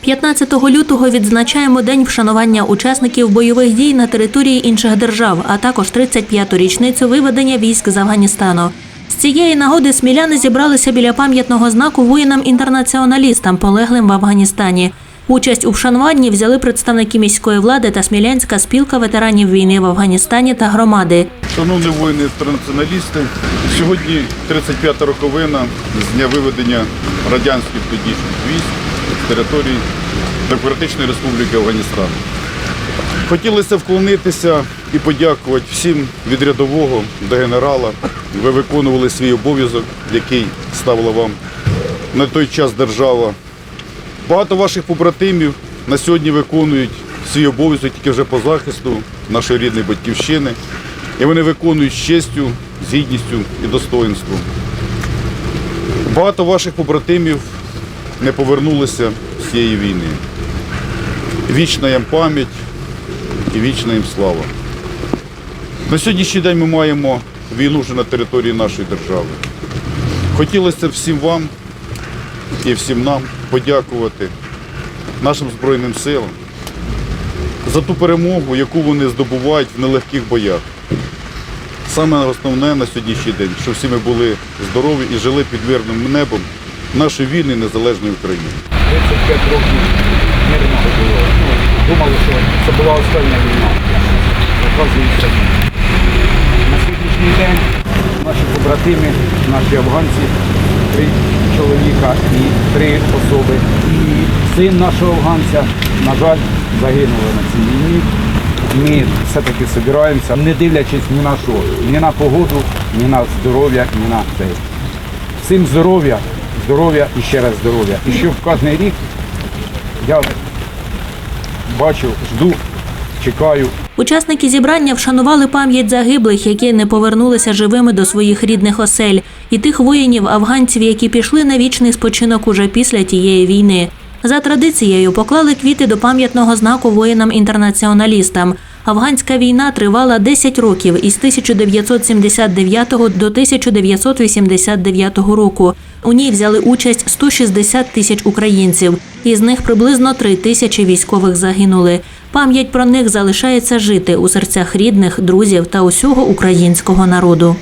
15 лютого відзначаємо день вшанування учасників бойових дій на території інших держав, а також 35-ту річницю виведення військ з Афганістану. З цієї нагоди сміляни зібралися біля пам'ятного знаку воїнам-інтернаціоналістам, полеглим в Афганістані. Участь у вшануванні взяли представники міської влади та Смілянська спілка ветеранів війни в Афганістані та громади. Шановні воїни інтернаціоналісти, сьогодні 35-та роковина з дня виведення радянських тодішніх військ території Демократичної Республіки Афганістан. Хотілося вклонитися і подякувати всім від рядового до генерала. Ви виконували свій обов'язок, який ставила вам на той час держава. Багато ваших побратимів на сьогодні виконують свій обов'язок тільки вже по захисту нашої рідної батьківщини. І вони виконують з честю, з гідністю і достоинством. Багато ваших побратимів не повернулися з цієї війни. Вічна їм пам'ять і вічна їм слава. На сьогоднішній день ми маємо війну вже на території нашої держави. Хотілося всім вам і всім нам подякувати нашим Збройним силам за ту перемогу, яку вони здобувають в нелегких боях. Саме основне на сьогоднішній день, щоб всі ми були здорові і жили під мирним небом нашої вільної незалежної України. 35 років мирного було. Ну, думали, що це була остання війна. На сьогоднішній день наші побратими, наші афганці, три чоловіка і три особи. І син нашого афганця, на жаль, загинули на цій війні. Ми все-таки збираємося, не дивлячись ні на що, ні на погоду, ні на здоров'я, ні на це. Всім здоров'я, здоров'я і ще раз здоров'я. І щоб кожен рік я бачу, жду, чекаю. Учасники зібрання вшанували пам'ять загиблих, які не повернулися живими до своїх рідних осель, і тих воїнів, афганців, які пішли на вічний спочинок уже після тієї війни. За традицією поклали квіти до пам'ятного знаку воїнам-інтернаціоналістам. Афганська війна тривала 10 років із 1979 до 1989 року. У ній взяли участь 160 тисяч українців. Із них приблизно 3 тисячі військових загинули. Пам'ять про них залишається жити у серцях рідних, друзів та усього українського народу.